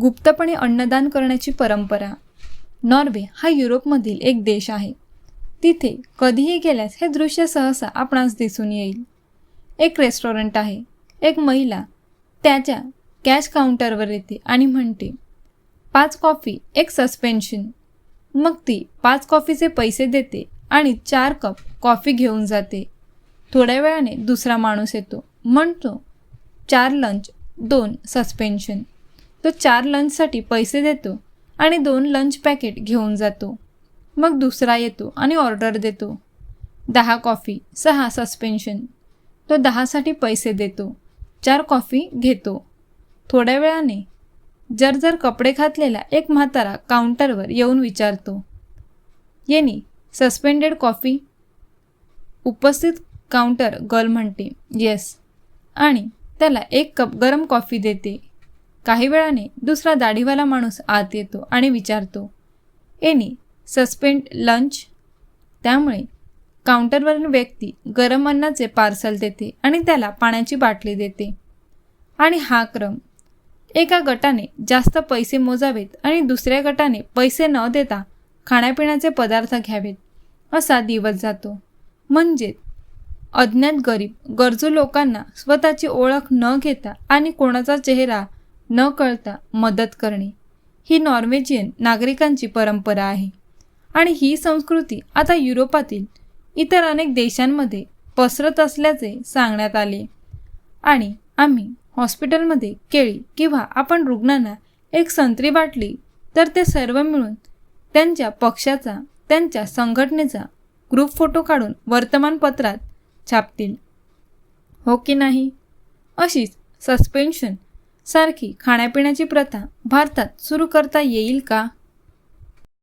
गुप्तपणे अन्नदान करण्याची परंपरा. नॉर्वे हा युरोपमधील एक देश आहे. तिथे कधीही गेल्यास हे दृश्य सहसा आपणास दिसून येईल. एक रेस्टॉरंट आहे. एक महिला त्याच्या कॅश काउंटरवर येते आणि म्हणते पाच कॉफी एक सस्पेन्शन मग ती पाच कॉफीचे पैसे देते आणि चार कप कॉफी घेऊन जाते. थोड्या वेळाने दुसरा माणूस येतो. म्हणतो चार लंच दोन सस्पेन्शन तो चार लंचसाठी पैसे देतो आणि दोन लंच पॅकेट घेऊन जातो. मग दुसरा येतो आणि ऑर्डर देतो. दहा कॉफी सहा सस्पेन्शन तो दहासाठी पैसे देतो. चार कॉफी घेतो. थोड्या वेळाने जर जर कपडे घातलेला एक म्हातारा काउंटरवर येऊन विचारतो येनी सस्पेंडेड कॉफी उपस्थित काउंटर गर्ल म्हणते येस आणि त्याला एक कप गरम कॉफी देते. काही वेळाने दुसरा दाढीवाला माणूस आत येतो आणि विचारतो एनी सस्पेंड लंच? त्यामुळे काउंटरवरील व्यक्ती गरम अन्नाचे पार्सल देते आणि त्याला पाण्याची बाटली देते. आणि हा क्रम एका गटाने जास्त पैसे मोजावेत आणि दुसऱ्या गटाने पैसे न देता खाण्यापिण्याचे पदार्थ घ्यावेत असा दिवस जातो. म्हणजे अज्ञात गरीब गरजू लोकांना स्वतःची ओळख न घेता आणि कोणाचा चेहरा न कळता मदत करणे. ही नॉर्वेजियन नागरिकांची परंपरा आहे. आणि ही संस्कृती आता युरोपातील इतर अनेक देशांमध्ये पसरत असल्याचे सांगण्यात आले. आणि आम्ही हॉस्पिटलमध्ये केळी किंवा आपण रुग्णांना एक संत्री वाटली तर ते सर्व मिळून त्यांच्या पक्षाचा त्यांच्या संघटनेचा ग्रुप फोटो काढून वर्तमानपत्रात छापतील. हो की नाही? अशीच सस्पेन्शन सारखी खाण्यापिण्याची प्रथा भारतात सुरू करता येईल का?